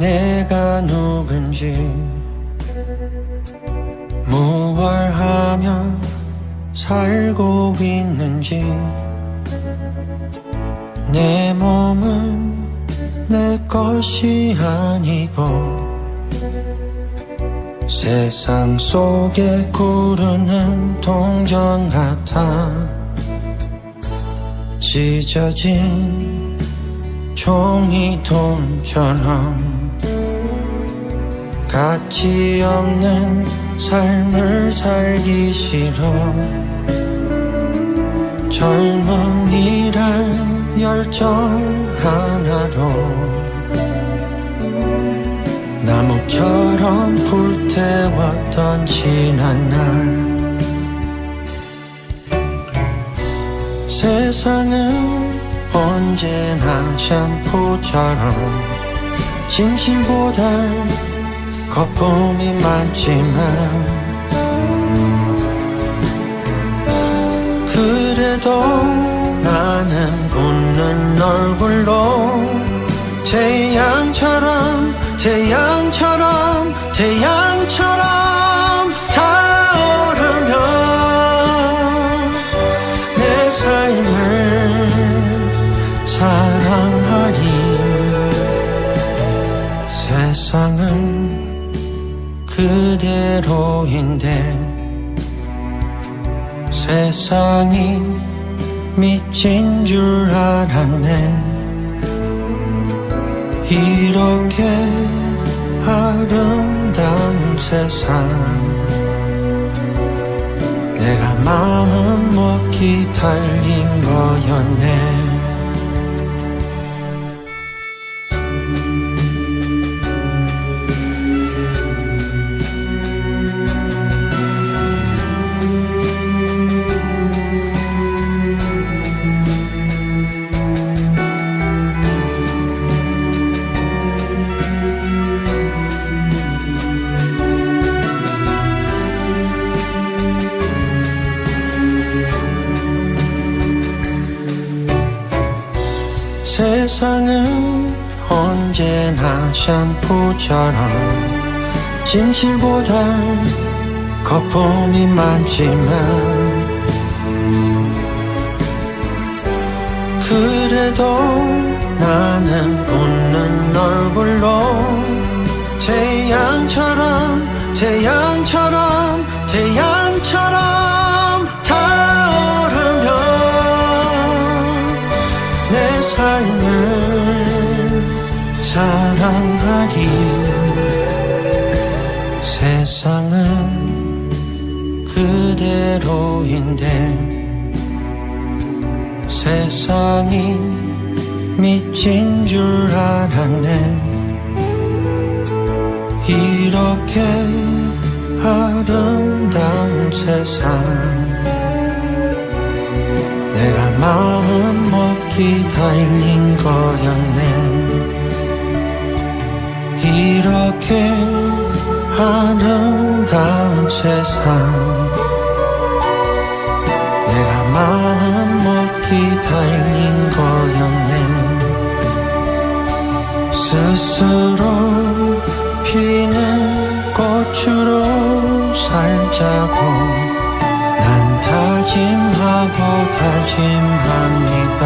내가 누군지 무얼 하며 살고 있는지 내 몸은 내 것이 아니고 세상 속에 구르는 동전 같아 찢어진 종이 돈처럼 가치 없는 삶을 살기 싫어. 젊음이란 열정 하나로 나무처럼 불태웠던 지난 날. 세상은 언제나 샴푸처럼 진실보다 거품이 많지만 그래도 나는 웃는 얼굴로 태양처럼 태양처럼 태양처럼 타오르며 내 삶을 사랑하리. 세상은 그대로인데 세상이 미친 줄 알았네. 이렇게 아름다운 세상. 내가 마음 먹기 달린 거였네 세상은 언제나 샴푸처럼 진실보다 거품이 많지만 그래도 나는 웃는 삶을 사랑하리 세상은 그대로인데 세상이 미친 줄 알았네. 이렇게 아름다운 세상. 내가 마음 달린 거였네. 이렇게 아름다운 세상. 내가 마음 먹기 달린 거였네. 스스로 피는 꽃으로 살자고. 난 다짐하고 다짐합니다.